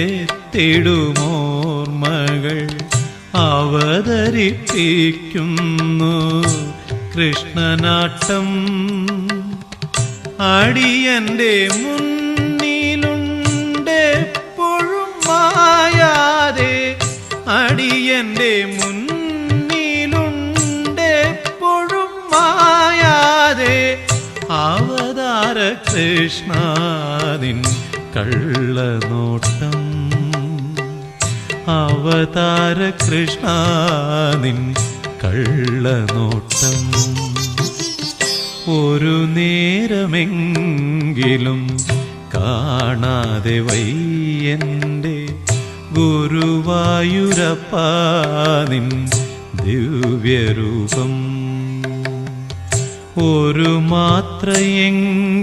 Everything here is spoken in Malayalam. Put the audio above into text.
എത്തിടുമോർമകൾ അവതരിപ്പിക്കുന്നു. കൃഷ്ണനാട്ടം അടിയന്റെ മുന്നിലുണ്ടെപ്പോഴും മായാതെ അടിയന്റെ മുന്നിലുണ്ടെപ്പോഴും അവതാര കൃഷ്ണാദിൻ കള്ളനോട്ടം. അവതാര കൃഷ്ണാദിൻ കള്ളനോട്ടം. ഒരു നേരമെങ്കിലും കാണാതെ വയ്യന്റെ ഗുരുവായൂരപ്പാനിൻ ദിവ്യരൂപം. ഒരു മാത്രയെങ്കിലും